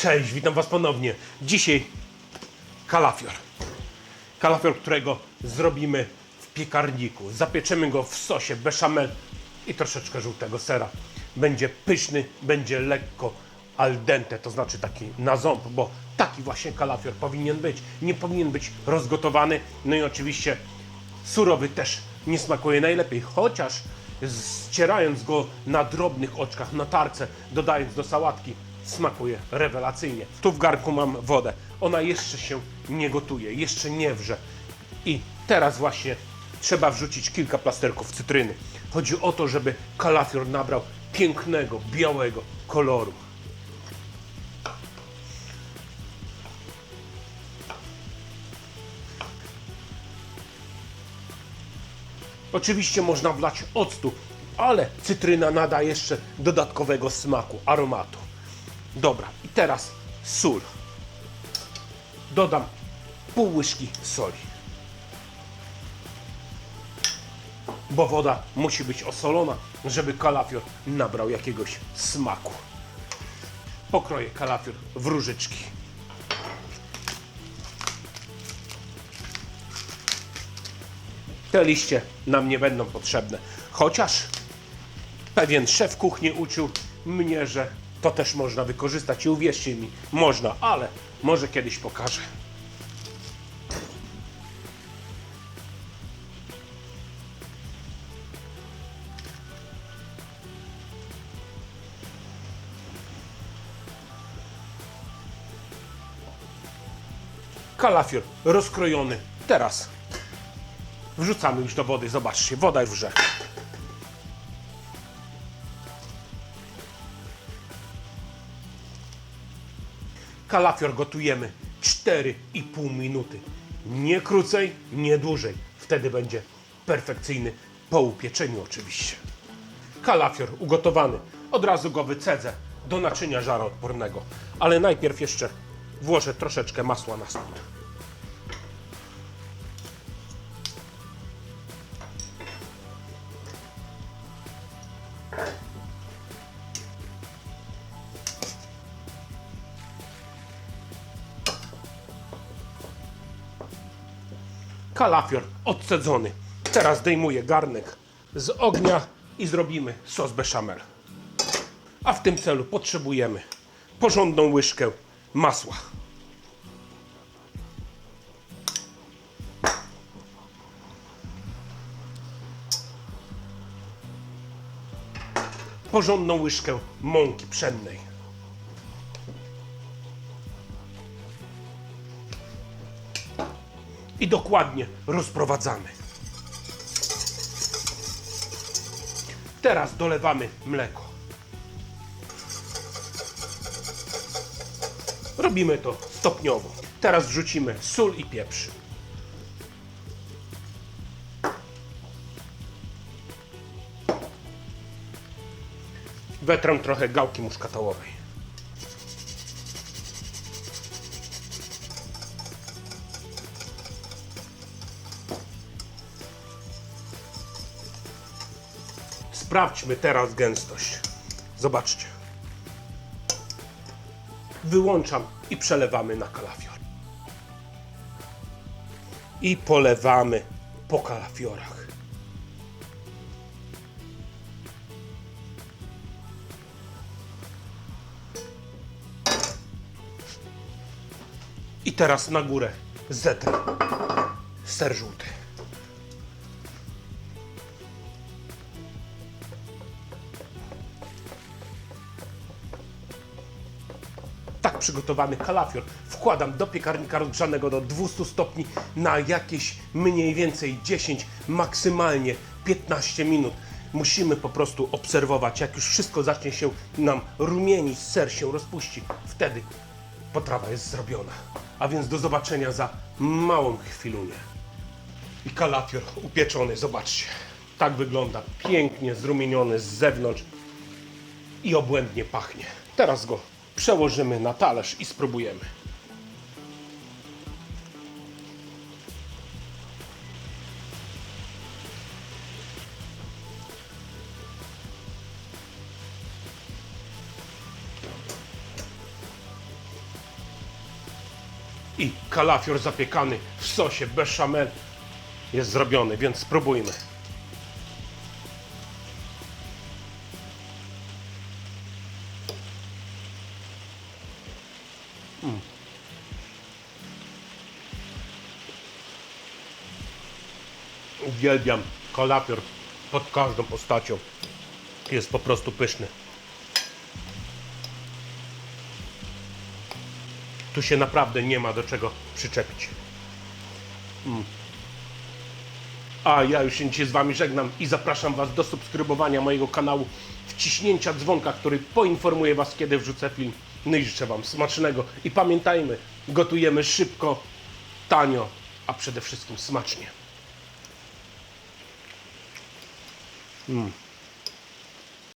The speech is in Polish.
Cześć, witam Was ponownie. Dzisiaj kalafior. Kalafior, którego zrobimy w piekarniku. Zapieczemy go w sosie bechamel i troszeczkę żółtego sera. Będzie pyszny, będzie lekko al dente, to znaczy taki na ząb, bo taki właśnie kalafior powinien być. Nie powinien być rozgotowany. No i oczywiście surowy też nie smakuje najlepiej, chociaż ścierając go na drobnych oczkach, na tarce, dodając do sałatki, smakuje rewelacyjnie. Tu w garku mam wodę. Ona jeszcze się nie gotuje, jeszcze nie wrze. I teraz właśnie trzeba wrzucić kilka plasterków cytryny. Chodzi o to, żeby kalafior nabrał pięknego, białego koloru. Oczywiście można wlać octu, ale cytryna nada jeszcze dodatkowego smaku, aromatu. Dobra, i teraz sól. Dodam pół łyżki soli. Bo woda musi być osolona, żeby kalafior nabrał jakiegoś smaku. Pokroję kalafior w różyczki. Te liście nam nie będą potrzebne. Chociaż pewien szef kuchni uczył mnie, że to też można wykorzystać i uwierzcie mi, można, ale może kiedyś pokażę. Kalafior rozkrojony. Teraz Wrzucamy już do wody, zobaczcie, woda już wrze. Kalafior gotujemy 4,5 minuty. Nie krócej, nie dłużej. Wtedy będzie perfekcyjny po upieczeniu oczywiście. Kalafior ugotowany. Od razu go wycedzę do naczynia żaroodpornego. Ale najpierw jeszcze włożę troszeczkę masła na spód. Kalafior odcedzony. Teraz zdejmuję garnek z ognia i zrobimy sos bechamel. A w tym celu potrzebujemy porządną łyżkę masła. Porządną łyżkę mąki pszennej. I dokładnie rozprowadzamy. Teraz dolewamy mleko. Robimy to stopniowo. Teraz wrzucimy sól i pieprz. Wetrę trochę gałki muszkatołowej. Sprawdźmy teraz gęstość. Zobaczcie. Wyłączam i przelewamy na kalafior. I polewamy po kalafiorach. I teraz na górę zetrę ser żółty. Przygotowany kalafior wkładam do piekarnika rozgrzanego do 200 stopni na jakieś mniej więcej 10, maksymalnie 15 minut. Musimy po prostu obserwować, jak już wszystko zacznie się nam rumienić, ser się rozpuści. Wtedy potrawa jest zrobiona. A więc do zobaczenia za małą chwilunię. I kalafior upieczony, zobaczcie. Tak wygląda, pięknie zrumieniony z zewnątrz i obłędnie pachnie. Teraz go przełożymy na talerz i spróbujemy. i kalafior zapiekany w sosie bechamel jest zrobiony, więc spróbujmy. Uwielbiam kalafior pod każdą postacią. Jest po prostu pyszny. Tu się naprawdę nie ma do czego przyczepić. Mm. A ja już się dzisiaj z Wami żegnam i zapraszam Was do subskrybowania mojego kanału, wciśnięcia dzwonka, który poinformuje Was, kiedy wrzucę film. No i życzę Wam smacznego. I pamiętajmy, gotujemy szybko, tanio, a przede wszystkim smacznie. Mm.